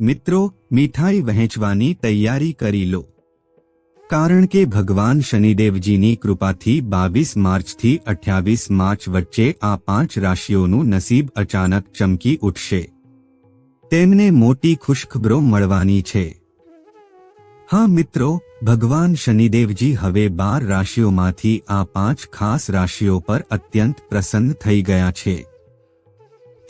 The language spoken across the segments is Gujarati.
મિત્રો, મીઠાઈ વહેંચવાની તૈયારી કરી લો. કારણ કે ભગવાન શનિદેવજીની કૃપાથી બાવીસ માર્ચથી અઠ્યાવીસ માર્ચ વચ્ચે આ પાંચ રાશિઓનું નસીબ અચાનક ચમકી ઉઠશે. તેમને મોટી ખુશખબરો મળવાની છે. હા મિત્રો, ભગવાન શનિદેવજી હવે બાર રાશિઓમાંથી આ પાંચ ખાસ રાશિઓ પર અત્યંત પ્રસન્ન થઈ ગયા છે.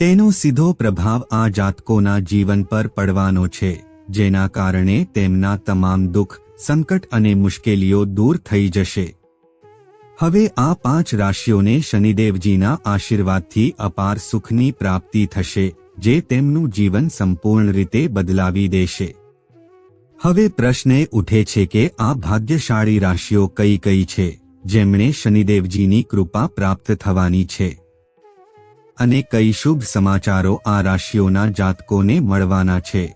તેનો સીધો પ્રભાવ આ જાતકોના જીવન પર પડવાનો છે, જેના કારણે તેમના તમામ દુઃખ, સંકટ અને મુશ્કેલીઓ દૂર થઈ જશે. હવે આ પાંચ રાશિઓને શનિદેવજીના આશીર્વાદથી અપાર સુખની પ્રાપ્તિ થશે, જે તેમનું જીવન સંપૂર્ણ રીતે બદલાવી દેશે. હવે પ્રશ્ન ઉઠે છે કે આ ભાગ્યશાળી રાશિઓ કઈ કઈ છે, જેમણે શનિદેવજીની કૃપા પ્રાપ્ત થવાની છે? અને કઈ શુભ સમાચારો આ રાશિઓના જાતકોને મળવાના છે.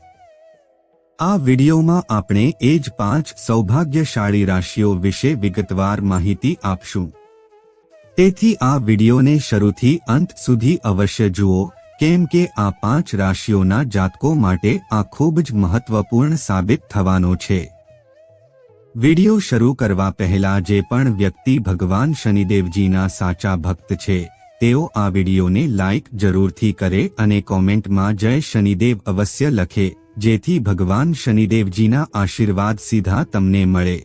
આ વિડિયોમાં આપણે એ જ પાંચ સૌભાગ્યશાળી રાશિઓ વિશે વિગતવાર માહિતી આપશું. તેથી આ વિડિયોને શરૂથી અંત સુધી અવશ્ય જુઓ, કેમ કે આ પાંચ રાશિઓના જાતકો માટે આ ખૂબ જ મહત્વપૂર્ણ સાબિત થવાનો છે. વિડિયો શરૂ કરવા પહેલા જે પણ વ્યક્તિ ભગવાન શનિદેવજીના સાચા ભક્ત છે તેઓ આ વિડિયોને લાઇક જરૂરથી કરે અને કોમેન્ટમાં જય શનિદેવ અવશ્ય લખે, જેથી ભગવાન શનિદેવજીના આશીર્વાદ સીધા તમને મળે.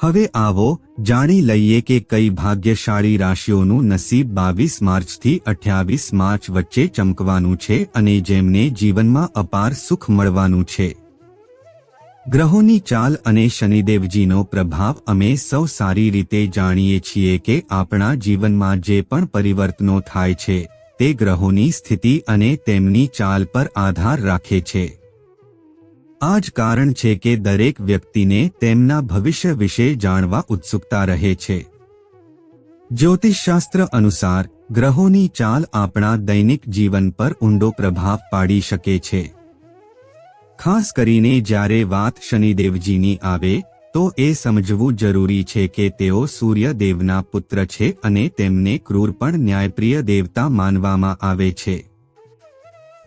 હવે આવો, જાણી લઈએ કે કઈ ભાગ્યશાળી રાશિઓનું નસીબ બાવીસ માર્ચથી અઠ્યાવીસ માર્ચ વચ્ચે ચમકવાનું છે અને જેમને જીવનમાં અપાર સુખ મળવાનું છે. ગ્રહોની ચાલ અને શનિદેવજીનો પ્રભાવ અમે સૌ સારી રીતે જાણીએ છીએ કે આપણા જીવનમાં જે પણ પરિવર્તનો થાય છે, તે ગ્રહોની સ્થિતિ અને તેમની ચાલ પર આધાર રાખે છે. આ જ કારણ છે કે દરેક વ્યક્તિને તેમના ભવિષ્ય વિશે જાણવા ઉત્સુકતા રહે છે. જ્યોતિષશાસ્ત્ર અનુસાર, ગ્રહોની ચાલ આપણા દૈનિક જીવન પર ઊંડો પ્રભાવ પાડી શકે છે. ખાસ કરીને જ્યારે વાત શનિદેવજીની આવે, તો એ સમજવું જરૂરી છે કે તેઓ સૂર્યદેવના પુત્ર છે અને તેમને ક્રૂર પણ ન્યાયપ્રિય દેવતા માનવામાં આવે છે.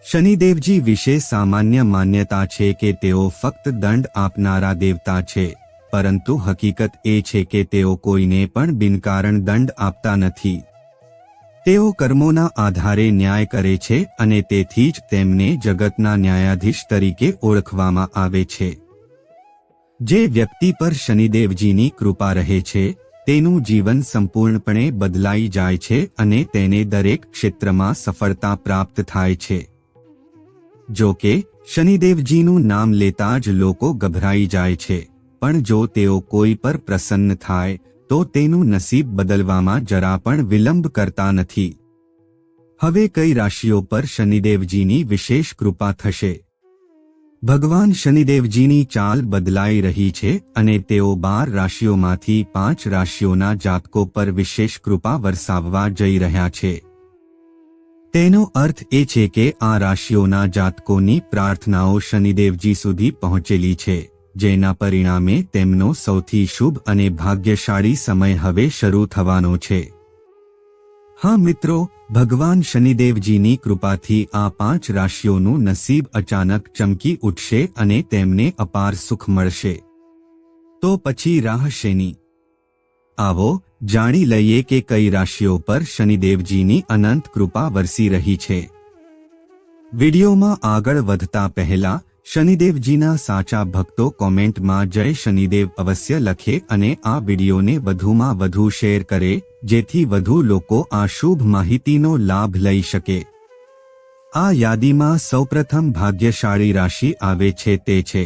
શનિદેવજી વિશે સામાન્ય માન્યતા છે કે તેઓ ફક્ત દંડ આપનારા દેવતા છે, પરંતુ હકીકત એ છે કે તેઓ કોઈને પણ બિનકારણ દંડ આપતા નથી. તેઓ કર્મોના આધારે ન્યાય કરે છે અને તેથી જ તેમને જગતના ન્યાયાધીશ તરીકે ઓળખવામાં આવે છે. જે વ્યક્તિ પર શનિદેવજીની કૃપા રહે છે, તેનું જીવન સંપૂર્ણપણે બદલાઈ જાય છે અને તેને દરેક ક્ષેત્રમાં સફળતા પ્રાપ્ત થાય છે. જો કે, શનિદેવજીનું નામ લેતા જ લોકો ગભરાઈ જાય છે, પણ જો તેઓ કોઈ પર પ્રસન્ન થાય તો તેનું નસીબ બદલવામાં જરા પણ વિલંબ કરતા નથી. હવે કઈ રાશિઓ પર શનિદેવજીની વિશેષ કૃપા થશે? ભગવાન શનિદેવજીની ચાલ બદલાઈ રહી છે અને તેઓ બાર રાશિઓમાંથી પાંચ રાશિઓના જાતકો પર વિશેષ કૃપા વરસાવવા જઈ રહ્યા છે. તેનો અર્થ એ છે કે આ રાશિઓના જાતકોની પ્રાર્થનાઓ શનિદેવજી સુધી પહોંચેલી છે. જેના પરિણામે તેમનો સૌથી શુભ અને ભાગ્યશાળી સમય હવે શરૂ થવાનો છે. હા મિત્રો, ભગવાન શનિદેવજીની કૃપાથી આ પાંચ રાશિઓનું નસીબ અચાનક ચમકી ઉઠશે અને તેમને અપાર સુખ મળશે. તો પછી રાહ શેની? આવો, જાણી લઈએ કે કઈ રાશિઓ પર શનિદેવજીની અનંત કૃપા વરસી રહી છે. વિડીયોમાં આગળ વધતા પહેલા શનિદેવજીના સાચા ભક્તો કોમેન્ટમાં જય શનિદેવ અવશ્ય લખે અને આ વિડીયોને વધુમાં વધુ શેર કરે, જેથી વધુ લોકો આ શુભ માહિતીનો લાભ લઈ શકે. આ યાદીમાં સૌપ્રથમ ભાગ્યશાળી રાશિ આવે છે તે છે.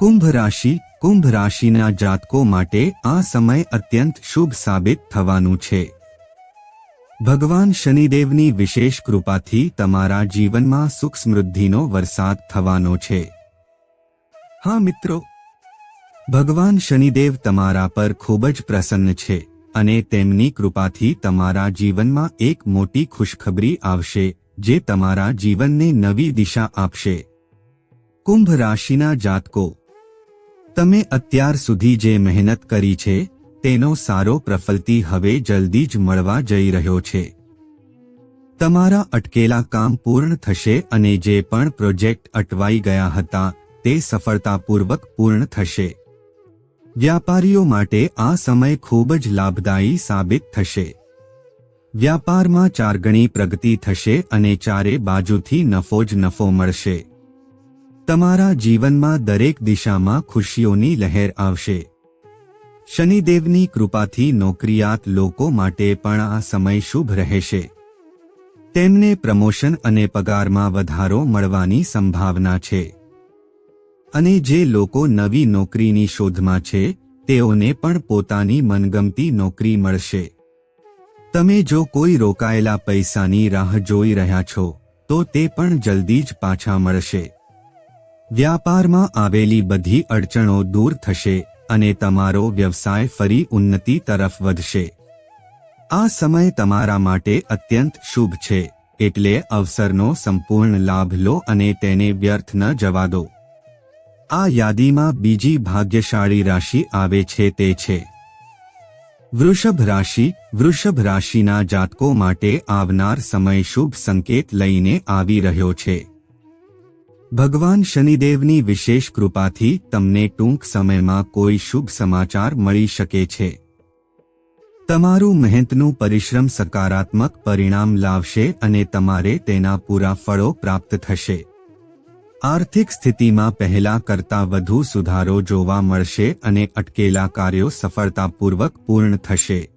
કુંભ રાશિ, કુંભ રાશિના જાતકો માટે આ સમય અત્યંત શુભ સાબિત થવાનું છે. ભગવાન શનિદેવની વિશેષ કૃપાથી તમારા જીવનમાં સુખ સમૃદ્ધિનો વરસાદ થવાનો છે. હા મિત્રો, ભગવાન શનિદેવ તમારા પર ખૂબ જ પ્રસન્ન છે અને તેમની કૃપાથી તમારા જીવનમાં એક મોટી ખુશખબરી આવશે, જે તમારા જીવનને નવી દિશા આપશે. કુંભ રાશિના જાતકો, તમે અત્યાર સુધી જે મહેનત કરી છે તેનો સારો પ્રફલતી હવે જલ્દી જ મળવા જઈ રહ્યો છે. તમારા અટકેલા કામ પૂર્ણ થશે અને જે પણ પ્રોજેક્ટ અટવાઈ ગયા હતા, તે સફળતાપૂર્વક પૂર્ણ થશે. વ્યાપારીઓ માટે આ સમય ખૂબ જ લાભદાયી સાબિત થશે. વ્યાપારમાં ચારગણી પ્રગતિ થશે અને ચારે બાજુથી નફો જ નફો મળશે. તમારા જીવનમાં દરેક દિશામાં ખુશીઓની લહેર આવશે. શનિદેવની કૃપાથી નોકરિયાત લોકો માટે પણ આ સમય શુભ રહેશે. તેમને પ્રમોશન અને પગારમાં વધારો મળવાની સંભાવના છે. અને જે લોકો નવી નોકરીની શોધમાં છે, તેઓને પણ પોતાની મનગમતી નોકરી મળશે. તમે જો કોઈ રોકાયેલા પૈસાની રાહ જોઈ રહ્યા છો, તો તે પણ જલ્દી જ પાછા મળશે. વ્યાપારમાં આવેલી બધી અડચણો દૂર થશે. અને તમારો વ્યવસાય ફરી ઉન્નતિ તરફ વધશે. આ સમય તમારા માટે અત્યંત શુભ છે, એટલે અવસરનો સંપૂર્ણ લાભ લો અને તેને વ્યર્થ ન જવા દો. આ યાદીમાં બીજી ભાગ્યશાળી રાશિ આવે છે તે છે. વૃષભ રાશિ, વૃષભ રાશિના જાતકો માટે આવનાર સમય શુભ સંકેત લઈને આવી રહ્યો છે. ભગવાન શનિદેવની વિશેષ કૃપાથી તમને ટૂંક સમયમાં કોઈ શુભ સમાચાર મળી શકે છે. તમારું મહેનતનું પરિશ્રમ સકારાત્મક પરિણામ લાવશે અને તમારે તેના પૂરા ફળો પ્રાપ્ત થશે. આર્થિક સ્થિતિમાં પહેલા કરતાં વધુ સુધારો જોવા મળશે અને અટકેલા કાર્યો સફળતાપૂર્વક પૂર્ણ થશે.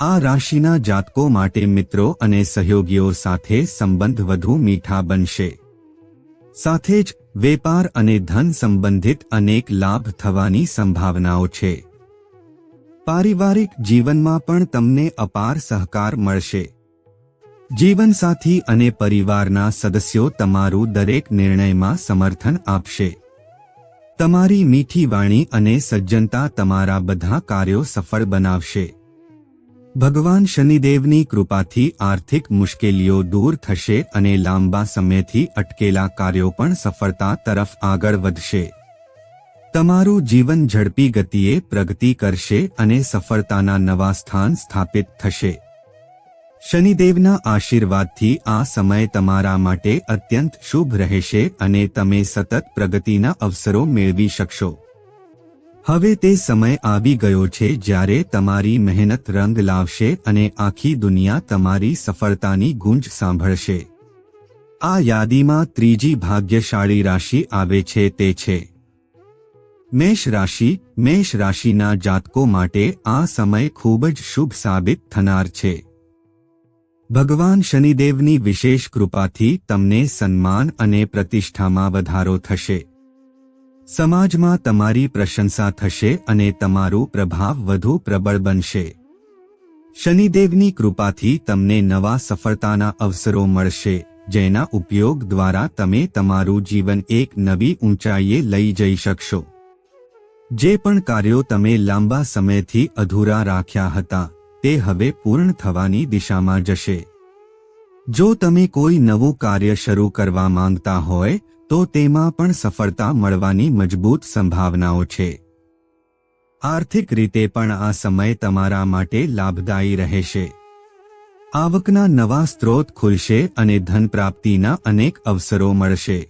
આ રાશિના જાતકો માટે મિત્રો અને સહયોગીઓ સાથે સંબંધ વધુ મીઠા બનશે. સાથે જ વેપાર અને ધન સંબંધિત અનેક લાભ થવાની સંભાવનાઓ છે. પારિવારિક જીવનમાં પણ તમને અપાર સહકાર મળશે. જીવનસાથી અને પરિવારના સદસ્યો તમારું દરેક નિર્ણયમાં સમર્થન આપશે. તમારી મીઠી વાણી અને સજ્જનતા તમારા બધા કાર્યો સફળ બનાવશે. ભગવાન શનિદેવની કૃપાથી આર્થિક મુશ્કેલીઓ દૂર થશે અને લાંબા સમયથી અટકેલા કાર્યો પણ સફળતા તરફ આગળ વધશે. તમારું જીવન ઝડપી ગતિએ પ્રગતિ કરશે અને સફળતાના નવા સ્થાન સ્થાપિત થશે. શનિદેવના આશીર્વાદથી આ સમય તમારા માટે અત્યંત શુભ રહેશે અને તમે સતત પ્રગતિના અવસરો મેળવી શકશો. હવે તે સમય આવી ગયો છે જ્યારે તમારી મહેનત રંગ લાવશે અને આખી દુનિયા તમારી સફળતાની ગુંજ સાંભળશે. આ યાદીમાં ત્રીજી ભાગ્યશાળી રાશિ આવે છે તે છે. મેષ રાશિ, મેષ રાશિના જાતકો માટે આ સમય ખૂબ જ શુભ સાબિત થનાર છે. ભગવાન શનિદેવની વિશેષ કૃપાથી તમને સન્માન અને પ્રતિષ્ઠામાં વધારો થશે. સમાજમાં તમારી પ્રશંસા થશે અને તમારું પ્રભાવ વધુ પ્રબળ બનશે. શનિદેવની કૃપાથી તમને નવા સફળતાના અવસરો મળશે, જેના ઉપયોગ દ્વારા તમે તમારું જીવન એક નવી ઊંચાઈએ લઈ જઈ શકશો. જે પણ કાર્યો તમે લાંબા સમયથી અધૂરા રાખ્યા હતા, તે હવે પૂર્ણ થવાની દિશામાં જશે. જો તમે કોઈ નવું કાર્ય શરૂ કરવા માંગતા હોય તો તેમાં પણ સફળતા મળવાની મજબૂત સંભાવનાઓ છે. આર્થિક રીતે પણ આ સમય તમારા માટે લાભદાયી રહેશે. આવકના નવા સ્ત્રોત ખુલશે અને ધન પ્રાપ્તિના અનેક અવસરો મળશે.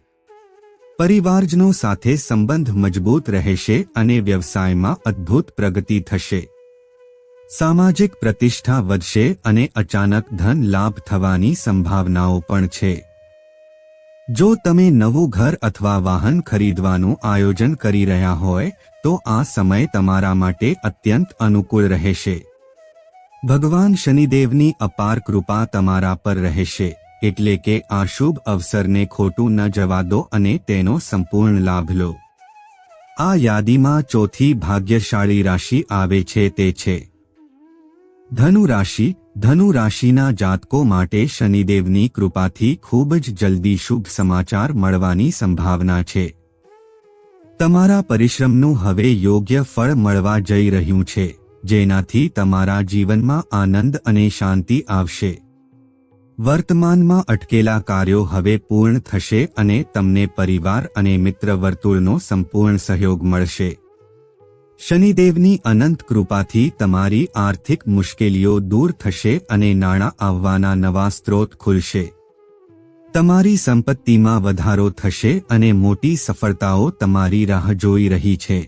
પરિવારજનો સાથે સંબંધ મજબૂત રહેશે અને વ્યવસાયમાં અદ્ભુત પ્રગતિ થશે. સામાજિક પ્રતિષ્ઠા વધશે અને અચાનક ધન લાભ થવાની સંભાવનાઓ પણ છે. જો તમે નવું ઘર અથવા વાહન ખરીદવાનું આયોજન કરી રહ્યા હોય, તો આ સમય તમારા માટે અત્યંત અનુકૂળ રહેશે. ભગવાન શનિદેવની અપાર કૃપા તમારા પર રહેશે, એટલે કે આ શુભ અવસરને ખોટું ન જવા દો અને તેનો સંપૂર્ણ લાભ લો. આ યાદીમાં ચોથી ભાગ્યશાળી રાશિ આવે છે તે છે. ધનુ રાશિ ધનુ રાશિના જાતકો માટે શનિદેવની કૃપાથી ખૂબ જ જલ્દી શુભ સમાચાર મળવાની સંભાવના છે. તમારા પરિશ્રમનું હવે યોગ્ય ફળ મળવા જઈ રહ્યું છે, જેનાથી તમારા જીવનમાં આનંદ અને શાંતિ આવશે. વર્તમાનમાં અટકેલા કાર્યો હવે પૂર્ણ થશે અને તમને પરિવાર અને મિત્ર વર્તુળનો સંપૂર્ણ સહયોગ મળશે. શનિદેવની અનંત કૃપાથી તમારી આર્થિક મુશ્કેલીઓ દૂર થશે અને નાણાં આવવાના નવા સ્ત્રોત ખુલશે. તમારી સંપત્તિમાં વધારો થશે અને મોટી સફળતાઓ તમારી રાહ જોઈ રહી છે.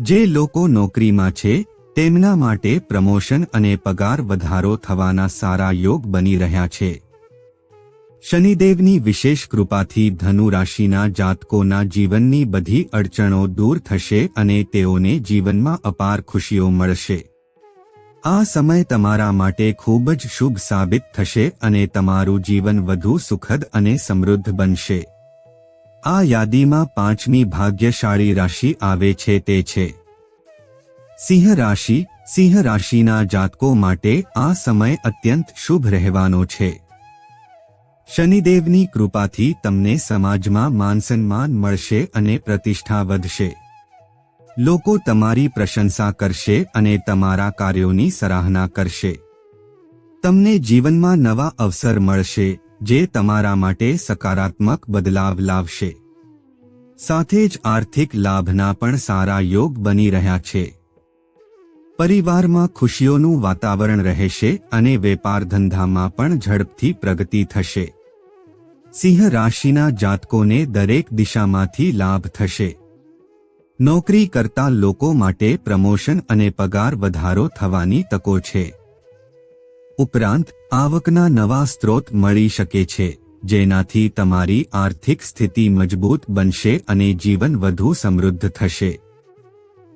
જે લોકો નોકરીમાં છે, તેમના માટે પ્રમોશન અને પગાર વધારો થવાના સારા યોગ બની રહ્યા છે. શનિદેવની વિશેષ કૃપાથી ધનુ રાશિના જાતકોના જીવનની બધી અડચણો દૂર થશે અને તેઓને જીવનમાં અપાર ખુશીઓ મળશે. આ સમય તમારા માટે ખૂબ જ શુભ સાબિત થશે અને તમારું જીવન વધુ સુખદ અને સમૃદ્ધ બનશે. આ યાદીમાં પાંચમી ભાગ્યશાળી રાશિ આવે છે તે છે. સિંહ રાશિ, સિંહ રાશિના જાતકો માટે આ સમય અત્યંત શુભ રહેવાનો છે. શનિદેવની કૃપાથી તમને સમાજમાં માનસન્માન મળશે અને પ્રતિષ્ઠા વધશે. લોકો તમારી પ્રશંસા કરશે અને તમારા કાર્યોની સરાહના કરશે. તમને જીવનમાં નવા અવસર મળશે, જે તમારા માટે સકારાત્મક બદલાવ લાવશે. સાથે જ આર્થિક લાભના પણ સારા યોગ બની રહ્યા છે. પરિવારમાં ખુશીઓનું વાતાવરણ રહેશે અને વેપાર ધંધામાં પણ ઝડપથી પ્રગતિ થશે. સિંહ રાશિના જાતકોને દરેક દિશામાંથી લાભ થશે. નોકરી કરતા લોકો માટે પ્રમોશન અને પગાર વધારો થવાની તકો છે. ઉપરાંત, આવકના નવા સ્ત્રોત મળી શકે છે, જેનાથી તમારી આર્થિક સ્થિતિ મજબૂત બનશે અને જીવન વધુ સમૃદ્ધ થશે.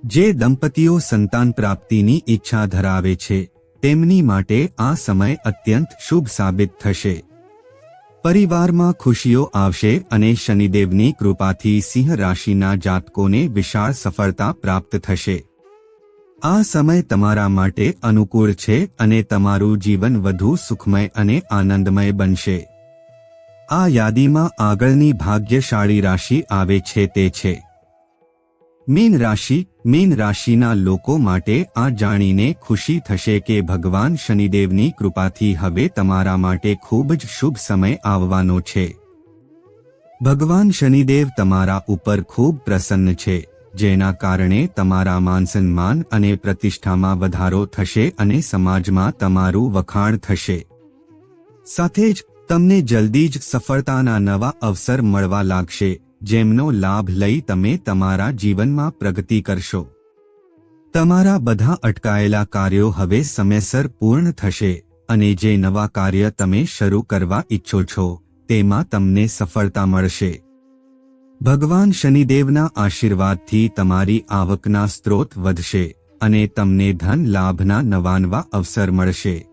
જે દંપતીઓ સંતાન પ્રાપ્તિની ઈચ્છા ધરાવે છે, તેમની માટે આ સમય અત્યંત શુભ સાબિત થશે. પરિવારમાં ખુશીઓ આવશે અને શનિદેવની કૃપાથી સિંહ રાશિના જાતકોને વિશાળ સફળતા પ્રાપ્ત થશે. આ સમય તમારા માટે અનુકૂળ છે અને તમારું જીવન વધુ સુખમય અને આનંદમય બનશે. આ યાદીમાં આગળની ભાગ્યશાળી રાશિ આવે છે તે છે. મીન રાશિ, મીન રાશિના લોકો માટે આ જાણીને ખુશી થશે કે ભગવાન શનિદેવની કૃપાથી હવે તમારા માટે ખૂબ જ શુભ સમય આવવાનો છે. ભગવાન શનિદેવ તમારા ઉપર ખૂબ પ્રસન્ન છે, જેના કારણે તમારા માનસન્માન અને પ્રતિષ્ઠામાં વધારો થશે અને સમાજમાં તમારું વખાણ થશે. સાથે જ, તમને જલ્દી જ સફળતાના નવા અવસર મળવા લાગશે. જેમનો લાભ લઈ તમે તમારા જીવનમાં પ્રગતિ કરશો. તમારા બધા અટકાયેલા કાર્યો હવે સમયસર પૂર્ણ થશે અને જે નવા કાર્ય તમે શરૂ કરવા ઈચ્છો છો, તેમાં તમને સફળતા મળશે. ભગવાન શનિદેવના આશીર્વાદથી તમારી આવકના સ્ત્રોત વધશે અને તમને ધન લાભના નવાનવા અવસર મળશે.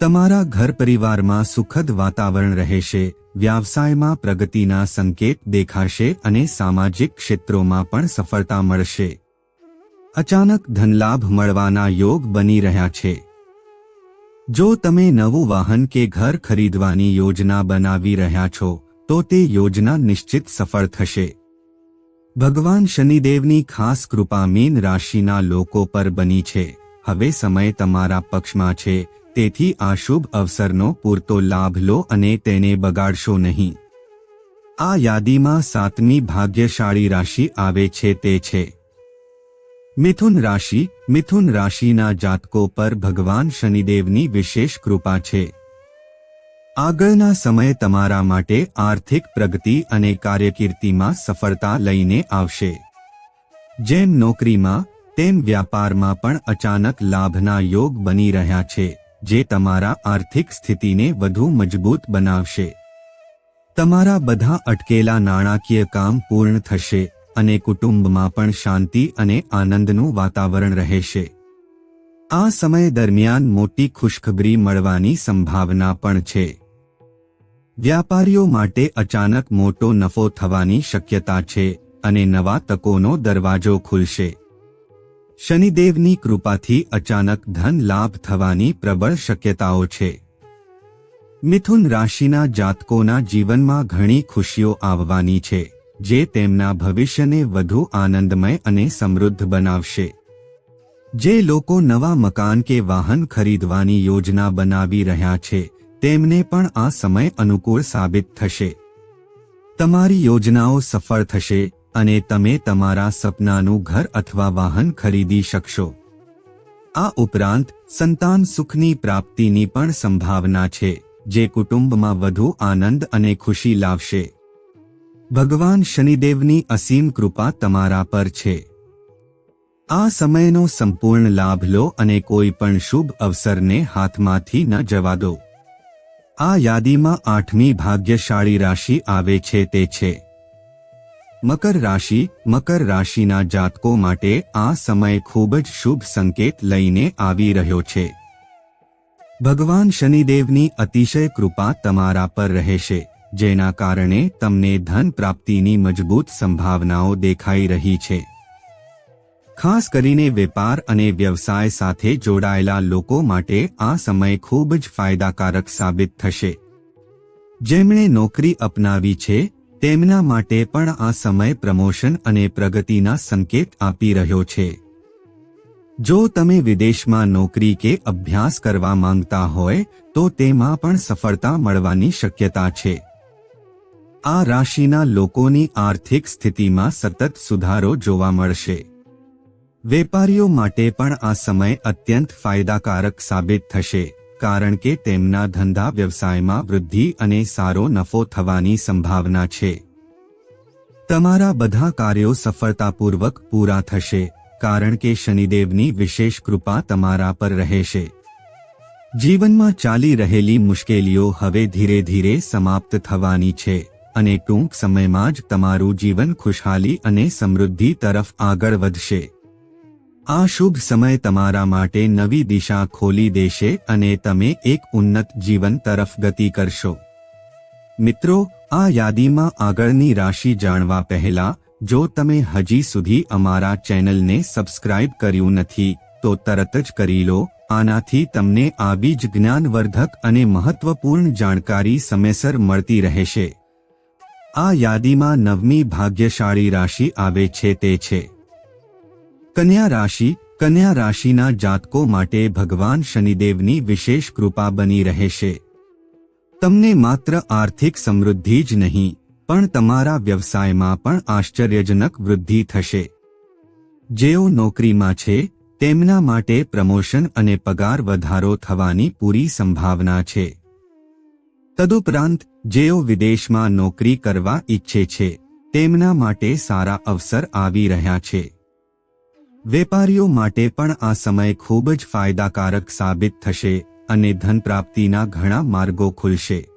તમારા ઘર પરિવારમાં સુખદ વાતાવરણ રહેશે, વ્યવસાયમાં પ્રગતિના સંકેત દેખાશે અને સામાજિક ક્ષેત્રોમાં પણ સફળતા મળશે. અચાનક ધનલાભ મળવાના યોગ બની રહ્યા છે. જો તમે નવું વાહન કે ઘર ખરીદવાની યોજના બનાવી રહ્યા છો, તો તે યોજના નિશ્ચિત સફળ થશે. ભગવાન શનિદેવની ખાસ કૃપા મીન રાશિના લોકો પર બની છે. હવે સમય તમારા પક્ષમાં છે તેથી આ શુભ અવસરનો પૂરતો લાભ લો અને તેને બગાડશો નહીં. આ યાદીમાં સાતમી ભાગ્યશાળી રાશિ આવે છે તે છે. મિથુન રાશિ, મિથુન રાશિના જાતકો પર ભગવાન શનિદેવની વિશેષ કૃપા છે. આગળના સમય તમારા માટે આર્થિક પ્રગતિ અને કાર્યકીર્તિમાં સફળતા લઈને આવશે. જેમ નોકરીમાં, તેમ વ્યાપારમાં પણ અચાનક લાભના યોગ બની રહ્યા છે. જે તમારા આર્થિક સ્થિતિને વધુ મજબૂત બનાવશે. તમારા બધા અટકેલા નાણાકીય કામ પૂર્ણ થશે અને કુટુંબમાં પણ શાંતિ અને આનંદનું વાતાવરણ રહેશે. આ સમય દરમિયાન મોટી ખુશખબરી મળવાની સંભાવના પણ છે. વ્યાપારીઓ માટે અચાનક મોટો નફો થવાની શક્યતા છે અને નવા તકોનો દરવાજો ખુલશે. શનિદેવની કૃપાથી અચાનક ધન લાભ થવાની પ્રબળ શક્યતાઓ છે. મિથુન રાશિના જાતકોના જીવનમાં ઘણી ખુશીઓ આવવાની છે, જે તેમના ભવિષ્યને વધુ આનંદમય અને સમૃદ્ધ બનાવશે. જે લોકો નવા મકાન કે વાહન ખરીદવાની યોજના બનાવી રહ્યા છે, તેમને પણ આ સમય અનુકૂળ સાબિત થશે. તમારી યોજનાઓ સફળ થશે અને તમે તમારા સપનાનું ઘર અથવા વાહન ખરીદી શકશો. આ ઉપરાંત, સંતાન સુખની પ્રાપ્તિની પણ સંભાવના છે, જે કુટુંબમાં વધુ આનંદ અને ખુશી લાવશે. ભગવાન શનિદેવની અસીમ કૃપા તમારા પર છે. આ સમયનો સંપૂર્ણ લાભ લો અને કોઈ પણ શુભ અવસરને હાથમાંથી ન જવા દો. આ યાદીમાં આઠમી ભાગ્યશાળી રાશિ આવે છે તે છે. મકર રાશિ, મકર રાશિના જાતકો માટે આ સમય ખૂબ જ શુભ સંકેત લઈને આવી રહ્યો છે. ભગવાન શનિદેવની અતિશય કૃપા તમારા પર રહેશે, જેના કારણે તમને ધન પ્રાપ્તિની મજબૂત સંભાવનાઓ દેખાઈ રહી છે. ખાસ કરીને વેપાર અને વ્યવસાય સાથે જોડાયેલા લોકો માટે આ સમય ખૂબ જ ફાયદાકારક સાબિત થશે. જેમણે નોકરી અપનાવી છે તેમના માટે પણ આ સમય પ્રમોશન અને પ્રગતિના સંકેત આપી રહ્યો છે. જો તમે વિદેશમાં નોકરી કે અભ્યાસ કરવા માંગતા હોય, તો તેમાં પણ સફળતા મળવાની શક્યતા છે. આ રાશિના લોકોની આર્થિક સ્થિતિમાં સતત સુધારો જોવા મળશે. વેપારીઓ માટે પણ આ સમય અત્યંત ફાયદાકારક સાબિત થશે. કારણ કે તેમના ધંધા વ્યવસાયમાં વૃદ્ધિ અને સારો નફો થવાની સંભાવના છે. તમારા બધા કાર્યો સફળતાપૂર્વક પૂરા થશે, કારણ કે શનિદેવની વિશેષ કૃપા તમારા પર રહેશે. જીવનમાં ચાલી રહેલી મુશ્કેલીઓ હવે ધીરે ધીરે સમાપ્ત થવાની છે, અને ટૂંક સમયમાં જ તમારું જીવન ખુશહાલી અને સમૃદ્ધિ તરફ આગળ વધશે. આ શુભ સમય તમારા માટે નવી દિશા ખોલી દેશે અને તમે એક ઉન્નત જીવન તરફ ગતિ કરશો. મિત્રો, આ યાદીમાં આગળની રાશિ જાણવા પહેલા, જો તમે હજી સુધી અમારા ચેનલને સબસ્ક્રાઇબ કર્યું નથી, તો તરત જ કરી લો, આનાથી તમને આવી જ જ્ઞાનવર્ધક અને મહત્વપૂર્ણ જાણકારી સમયસર મળતી રહેશે. આ યાદીમાં નવમી ભાગ્યશાળી રાશિ આવે છે તે છે. કન્યા રાશિ, કન્યા રાશિના જાતકો માટે ભગવાન શનિદેવની વિશેષ કૃપા બની રહેશે. તમને માત્ર આર્થિક સમૃદ્ધિ જ નહીં, પણ તમારા વ્યવસાયમાં પણ આશ્ચર્યજનક વૃદ્ધિ થશે. જેઓ નોકરીમાં છે, તેમના માટે પ્રમોશન અને પગાર વધારો થવાની પૂરી સંભાવના છે. તદુપરાંત, જેઓ વિદેશમાં નોકરી કરવા ઈચ્છે છે, તેમના માટે સારા અવસર આવી રહ્યા છે. વેપારીઓ માટે પણ આ સમય ખૂબ જ ફાયદાકારક સાબિત થશે અને ધન પ્રાપ્તિના ઘણા માર્ગો ખુલશે.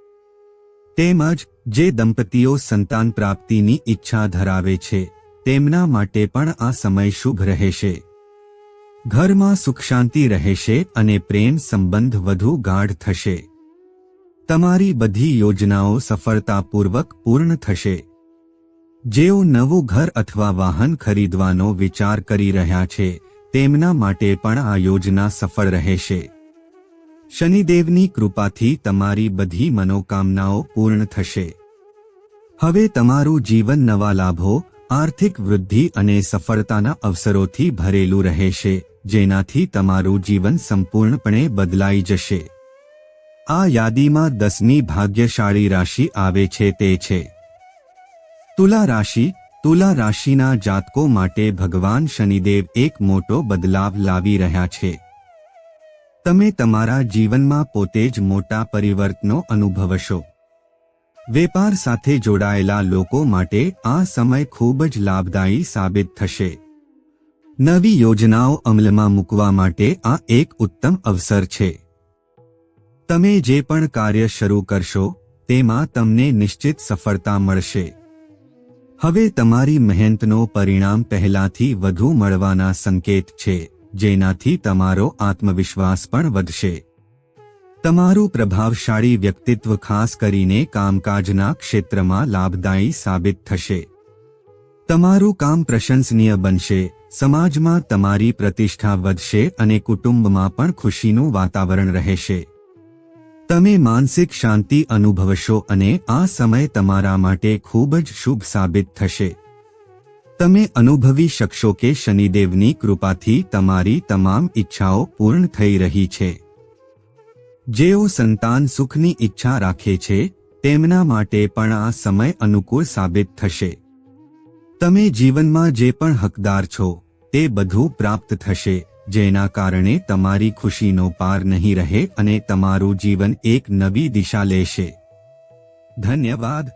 તેમજ, જે દંપતીઓ સંતાન પ્રાપ્તિની ઈચ્છા ધરાવે છે, તેમના માટે પણ આ સમય શુભ રહેશે. ઘરમાં સુખ શાંતિ રહેશે અને પ્રેમ સંબંધ વધુ ગાઢ થશે. તમારી બધી યોજનાઓ સફળતાપૂર્વક પૂર્ણ થશે. જેઓ નવું ઘર અથવા વાહન ખરીદવાનો વિચાર કરી રહ્યા છે, તેમના માટે પણ આ યોજના સફળ રહેશે. શનિદેવની કૃપાથી તમારી બધી મનોકામનાઓ પૂર્ણ થશે. હવે તમારું જીવન નવા લાભો, આર્થિક વૃદ્ધિ અને સફળતાના અવસરોથી ભરેલું રહેશે, જેનાથી તમારું જીવન સંપૂર્ણપણે બદલાઈ જશે. આ યાદીમાં દસમી ભાગ્યશાળી રાશિ આવે છે તે છે. તુલા રાશિ, તુલા રાશિના જાતકો માટે ભગવાન શનિદેવ એક મોટો બદલાવ લાવી રહ્યા છે. તમે તમારા જીવનમાં પોતે જ મોટા પરિવર્તનો અનુભવશો. વેપાર સાથે જોડાયેલા લોકો માટે આ સમય ખૂબ જ લાભદાયી સાબિત થશે. નવી યોજનાઓ અમલમાં મૂકવા માટે આ એક ઉત્તમ અવસર છે. તમે જે પણ કાર્ય શરૂ કરશો, તેમાં તમને નિશ્ચિત સફળતા મળશે. હવે તમારી મહેનતનો પરિણામ પહેલાથી વધુ મળવાના સંકેત છે, જેનાથી તમારો આત્મવિશ્વાસ પણ વધશે. તમારું પ્રભાવશાળી વ્યક્તિત્વ ખાસ કરીને કામકાજના ક્ષેત્રમાં લાભદાયી સાબિત થશે. તમારું કામ પ્રશંસનીય બનશે, સમાજમાં તમારી પ્રતિષ્ઠા વધશે અને કુટુંબમાં પણ ખુશીનું વાતાવરણ રહેશે. તમે માનસિક શાંતિ અનુભવશો અને આ સમય તમારા માટે ખૂબ જ શુભ સાબિત થશે. તમે અનુભવી શકશો કે શનિદેવની કૃપાથી તમારી તમામ ઈચ્છાઓ પૂર્ણ થઈ રહી છે. જેઓ સંતાન સુખની ઈચ્છા રાખે છે, તેમના માટે પણ આ સમય અનુકૂળ સાબિત થશે. તમે જીવનમાં જે પણ હકદાર છો, તે બધું પ્રાપ્ત થશે. જેના કારણે તમારી ખુશીનો પાર નહીં રહે અને તમારું જીવન એક નવી દિશા લેશે. ધન્યવાદ.